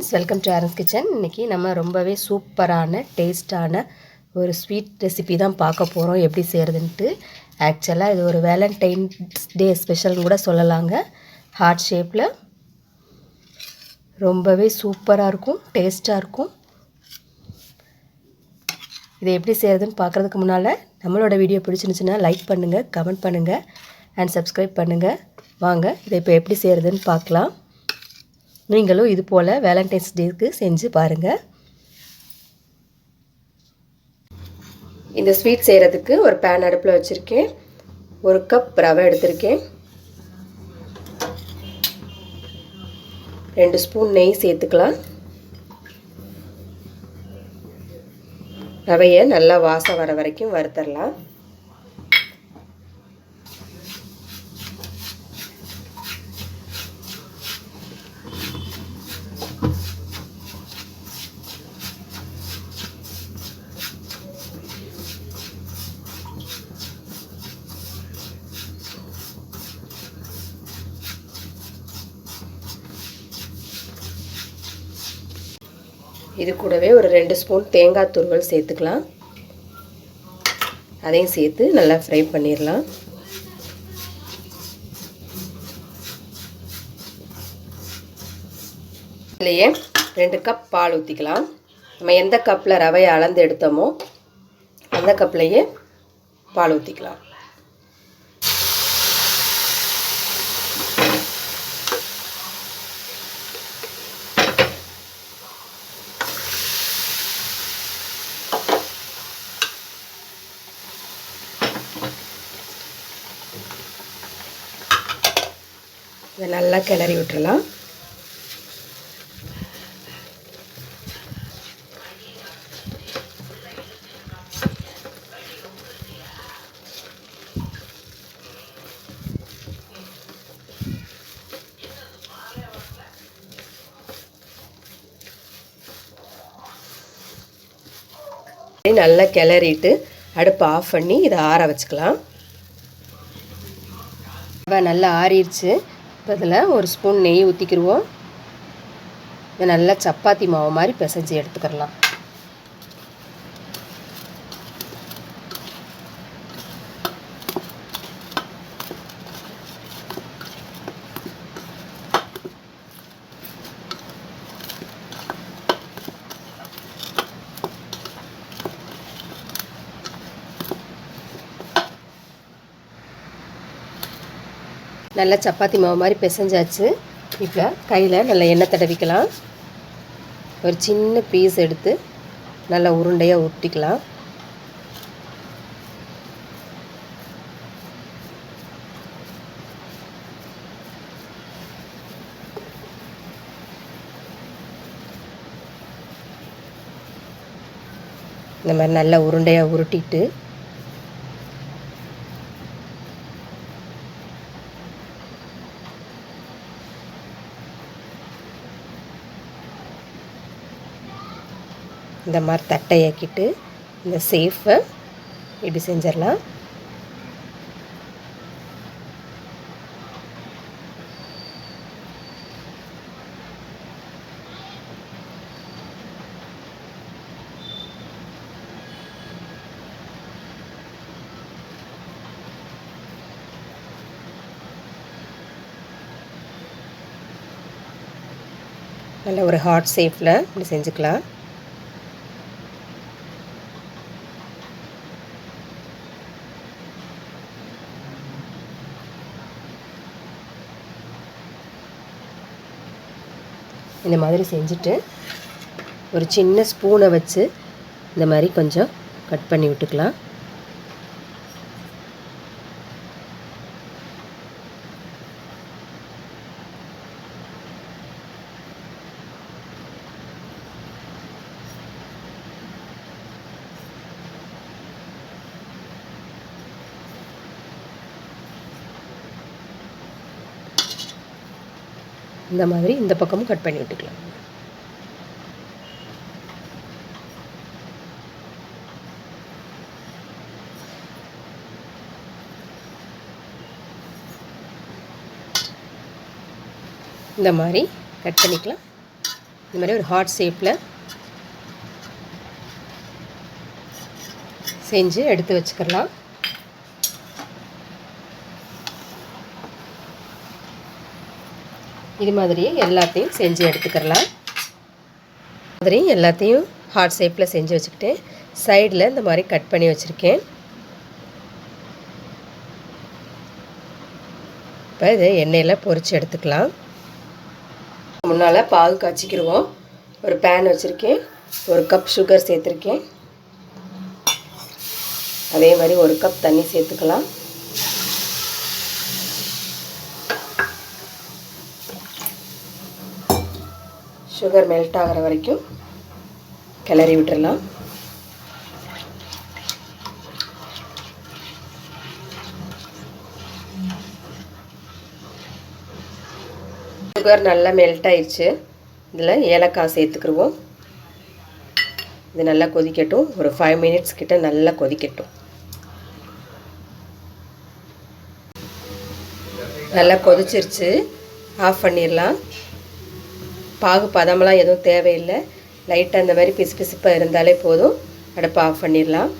Friends welcome to Aaran's kitchen இன்றைக்கி நம்ம ரொம்பவே சூப்பரான டேஸ்டான ஒரு ஸ்வீட் ரெசிபி தான் பார்க்க போகிறோம் எப்படி செய்கிறதுன்ட்டு ஆக்சுவலாக இது ஒரு வேலண்டைன்ஸ் டே ஸ்பெஷல்னு கூட சொல்லலாங்க. ஹார்ட் ஷேப்பில் ரொம்பவே சூப்பராக இருக்கும் டேஸ்ட்டாக இருக்கும். இதை எப்படி செய்கிறதுன்னு பார்க்குறதுக்கு முன்னால் நம்மளோட வீடியோ பிடிச்சிருந்துச்சுன்னா லைக் பண்ணுங்கள் கமெண்ட் பண்ணுங்கள் அண்ட் சப்ஸ்கிரைப் பண்ணுங்கள் வாங்க இதை இப்போ எப்படி செய்கிறதுன்னு பார்க்கலாம். நீங்களும் இது போல் வேலண்டைன்ஸ் டேக்கு செஞ்சு பாருங்கள் இந்த ஸ்வீட் செய்கிறதுக்கு ஒரு பேன் அடுப்பில் வச்சுருக்கேன். ஒரு கப் ரவை எடுத்திருக்கேன். ரெண்டு ஸ்பூன் நெய் சேர்த்துக்கலாம். ரவையை நல்லா வாசம் வர வரைக்கும் வறுத்தரலாம். இது கூடவே ஒரு ரெண்டு ஸ்பூன் தேங்காய் துருவல் சேர்த்துக்கலாம். அதையும் சேர்த்து நல்லா ஃப்ரை பண்ணிடலாம். இதுலேயே ரெண்டு கப் பால் ஊற்றிக்கலாம் நம்ம எந்த கப்பில் ரவையை அளந்து எடுத்தோமோ அந்த கப்லேயே பால் ஊற்றிக்கலாம் இதை நல்லா கிளறி விட்டுறலாம். நல்லா கிளறிட்டு அடுப்பை ஆஃப் பண்ணி இதை ஆற வச்சுக்கலாம். நல்லா ஆறிடுச்சு. இப்போ இதில் ஒரு ஸ்பூன் நெய் ஊற்றிக்கிடுவோம் இதை நல்லா சப்பாத்தி மாவு மாதிரி பிசைஞ்சு எடுத்துக்கிடலாம் நல்லா சப்பாத்தி மாவு மாதிரி பிசைஞ்சாச்சு. இப்போ கையில் நல்லா எண்ணெய் தடவிக்கலாம். ஒரு சின்ன பீஸ் எடுத்து நல்லா உருண்டையாக உருட்டிக்கலாம். இந்த மாதிரி நல்லா உருண்டையாக உருட்டிட்டு இந்த மாதிரி தட்டையாக்கிட்டு இந்த சேஃபை இப்படி செஞ்சிடலாம். நல்ல ஒரு ஹாட் ஷேப்பில் இப்படி செஞ்சுக்கலாம். இந்த மாதிரி செஞ்சுட்டு ஒரு சின்ன ஸ்பூனை வச்சு இந்த மாதிரி கொஞ்சம் கட் பண்ணி விட்டுக்கலாம். இந்த மாதிரி இந்த பக்கமும் கட் பண்ணி விட்டுக்கலாம். இந்த மாதிரி கட் பண்ணிக்கலாம். இந்த மாதிரி ஒரு ஹார்ட் ஷேப்பில் செஞ்சு எடுத்து வச்சுக்கலாம். இது மாதிரியே எல்லாத்தையும் செஞ்சு எடுத்துக்கிறலாம். மாதிரி எல்லாத்தையும் ஹார்ட் ஷேப்பில் செஞ்சு வச்சுக்கிட்டு சைடில் இந்த மாதிரி கட் பண்ணி வச்சுருக்கேன். இப்போ இதை எண்ணெயில் பொரித்து எடுத்துக்கலாம். முன்னால் பால் காய்ச்சிக்கிடுவோம் ஒரு பேன் வச்சுருக்கேன். ஒரு கப் சுகர் சேர்த்துருக்கேன். அதே மாதிரி ஒரு கப் தண்ணி சேர்த்துக்கலாம். சுகர் மெல்ட் ஆகிற வரைக்கும் கிளறி விட்டுடலாம் சுகர் நல்லா மெல்ட் ஆயிடுச்சு இதில் ஏலக்காய் சேர்த்துக்கிடுவோம் இது நல்லா கொதிக்கட்டும். ஒரு ஃபைவ் மினிட்ஸ் கிட்ட நல்லா கொதிக்கட்டும். நல்லா கொதிச்சிருச்சு. ஆஃப் பண்ணிடலாம் பாகு பதமெல்லாம் எதுவும் தேவையில்லை. லைட்டாக இந்த மாதிரி பிசு பிசுப்பாக இருந்தாலே போதும். அடுப்பை ஆஃப் பண்ணிடலாம்.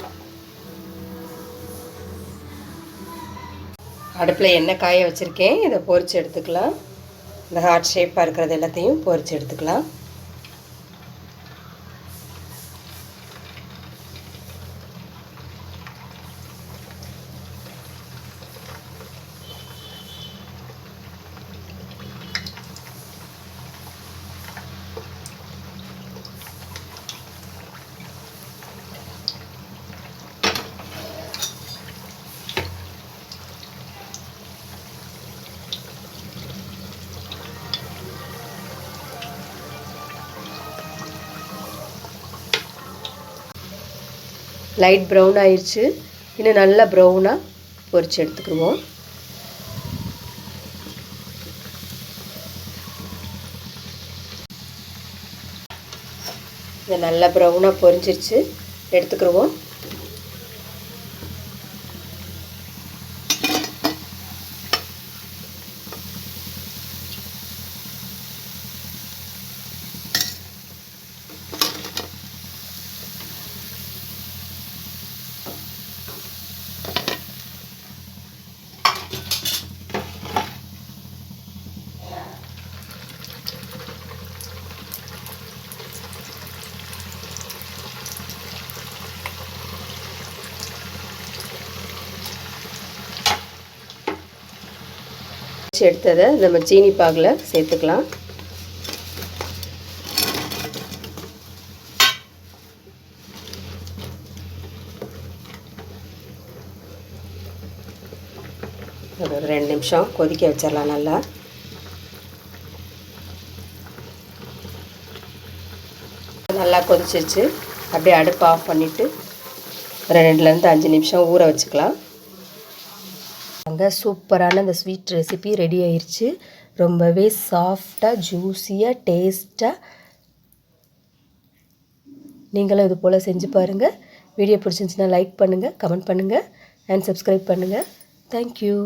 அடுப்பில் எண்ணெய் காய வச்சுருக்கேன். இதை பொரித்து எடுத்துக்கலாம். இந்த ஹார்ட் ஷேப்பாக இருக்கிறது எல்லாத்தையும் பொறிச்சு எடுத்துக்கலாம். லைட் ப்ரௌன் ஆயிடுச்சு இன்னும் நல்லா ப்ரௌனாக பொறிச்சு எடுத்துக்குவோம் இதை நல்லா ப்ரௌனாக பொரிஞ்சிருச்சு. எடுத்துக்கிடுவோம். அரைச்சி எடுத்ததை நம்ம சீனி பாகில் சேர்த்துக்கலாம். ஒரு ரெண்டு நிமிஷம் கொதிக்க வச்சிடலாம் நல்லா. நல்லா கொதிச்சிருச்சு. அப்படியே அடுப்பு ஆஃப் பண்ணிவிட்டு ஒரு ரெண்டுலேருந்து அஞ்சு நிமிஷம் ஊற வச்சுக்கலாம். அங்கே சூப்பரான அந்த ஸ்வீட் ரெசிபி ரெடி ஆயிடுச்சு ரொம்பவே சாஃப்டாக ஜூஸியாக டேஸ்ட்டாக நீங்களும் இது போல் செஞ்சு பாருங்கள் வீடியோ பிடிச்சிருந்துச்சின்னா லைக் பண்ணுங்கள் கமெண்ட் பண்ணுங்கள் அண்ட் சப்ஸ்கிரைப் பண்ணுங்கள் தேங்க்யூ